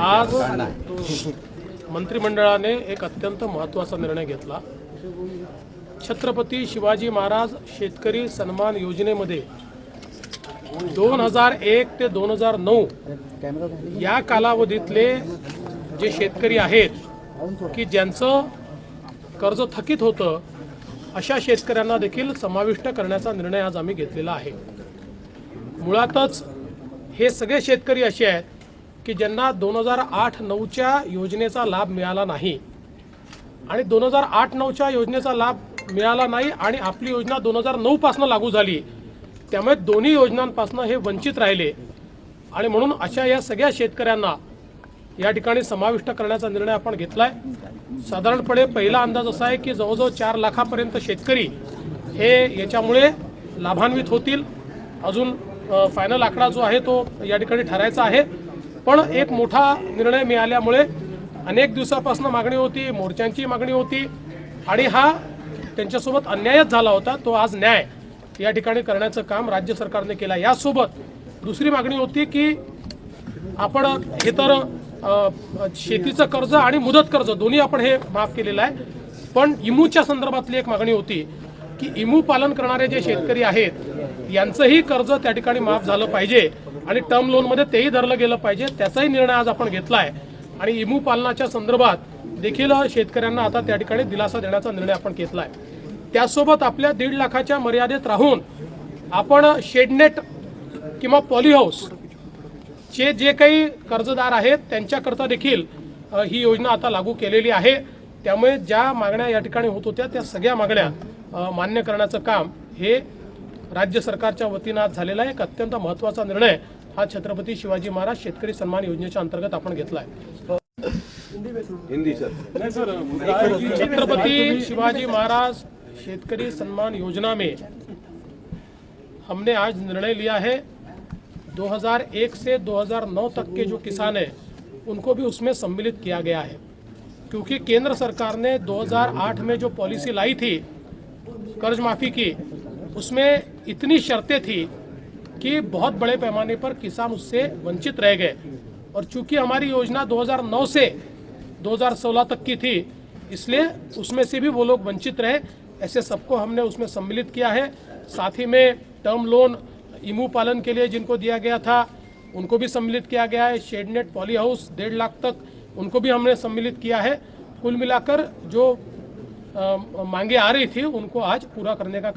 आज मंत्रिमंडळाने एक अत्यंत महत्त्वाचा निर्णय घेतला. छत्रपती शिवाजी महाराज शेतकरी सन्मान योजनेमध्ये दोन हजार एक ते दोन हजार नऊ या कालावधीतले जे शेतकरी आहेत की ज्यांचं कर्ज थकीत होतं अशा शेतकऱ्यांना देखील समाविष्ट करण्याचा निर्णय आज आम्ही घेतलेला आहे. मुळातच हे सगळे शेतकरी असे आहेत की ज्यांना दोन हजार आठ नऊच्या योजनेचा लाभ मिळाला नाही. आणि दोन हजार आठ नऊच्या योजनेचा लाभ मिळाला नाही आणि आपली योजना दोन हजार नऊपासनं लागू झाली त्यामुळे दोन्ही योजनांपासून हे वंचित राहिले. आणि म्हणून अशा या सगळ्या शेतकऱ्यांना या ठिकाणी समाविष्ट करण्याचा निर्णय आपण घेतला आहे साधारणपणे पहिला अंदाज असा आहे की जवळजवळ चार लाखापर्यंत शेतकरी हे याच्यामुळे लाभान्वित होतील. अजून फायनल आकडा जो आहे तो या ठिकाणी ठरायचा आहे. पण एक मोठा निर्णय मिळाल्यामुळे अनेक दिवसापासून मागणी होती मोर्चांची मागणी होती आणि हा त्यांच्यासोबत अन्यायच झाला होता तो आज न्याय या ठिकाणी करण्याचं काम राज्य सरकारने केलं. यासोबत दुसरी मागणी होती की आपण हे तर शेतीचं कर्ज आणि मुदत कर्ज दोन्ही आपण हे माफ केलेलं आहे. पण इमूच्या संदर्भातली एक मागणी होती की इमू पालन करणारे जे शेतकरी आहेत यांचंही कर्ज त्या ठिकाणी माफ झालं पाहिजे. आणि टर्म लोनमध्ये तेही धरलं गेलं पाहिजे त्याचाही निर्णय आज आपण घेतला आहे आणि इमू पालनाच्या संदर्भात देखील शेतकऱ्यांना आता त्या ठिकाणी दिलासा देण्याचा निर्णय आपण घेतला आहे त्यासोबत आपल्या दीड लाखाच्या मर्यादेत राहून आपण शेडनेट किंवा पॉलीहाऊस चे जे काही कर्जदार आहेत त्यांच्याकरता देखील ही योजना आता लागू केलेली आहे. त्यामुळे ज्या मागण्या या ठिकाणी होत होत्या त्या सगळ्या मागण्या मान्य करण्याचं काम हे राज्य सरकारच्या वतीनं आज झालेला आहे. एक अत्यंत महत्त्वाचा निर्णय हा छत्रपती शिवाजी महाराज शेतकरी सन्मान योजनेच्या अंतर्गत आपण घेतला आहे हिंदी सर. छत्रपति शिवाजी महाराज शेतकरी सम्मान योजना में हमने आज निर्णय लिया है 2001 से 2009 तक के जो किसान हैं उनको भी उसमें सम्मिलित किया गया है। क्योंकि केंद्र सरकार ने 2008 में जो पॉलिसी लाई थी कर्ज माफ़ी की उसमें इतनी शर्तें थी कि बहुत बड़े पैमाने पर किसान उससे वंचित रह गए। और चूँकि हमारी योजना 2009 से 2016 तक की थी इसलिए उसमें से भी वो लोग वंचित रहे। ऐसे सबको हमने उसमें सम्मिलित किया है। साथ ही में टर्म लोन इमू पालन के लिए जिनको दिया गया था उनको भी सम्मिलित किया गया है। शेडनेट पॉली हाउस डेढ़ लाख तक उनको भी हमने सम्मिलित किया है। कुल मिलाकर जो अ, मांगे आ रही थी उनको आज पूरा करने का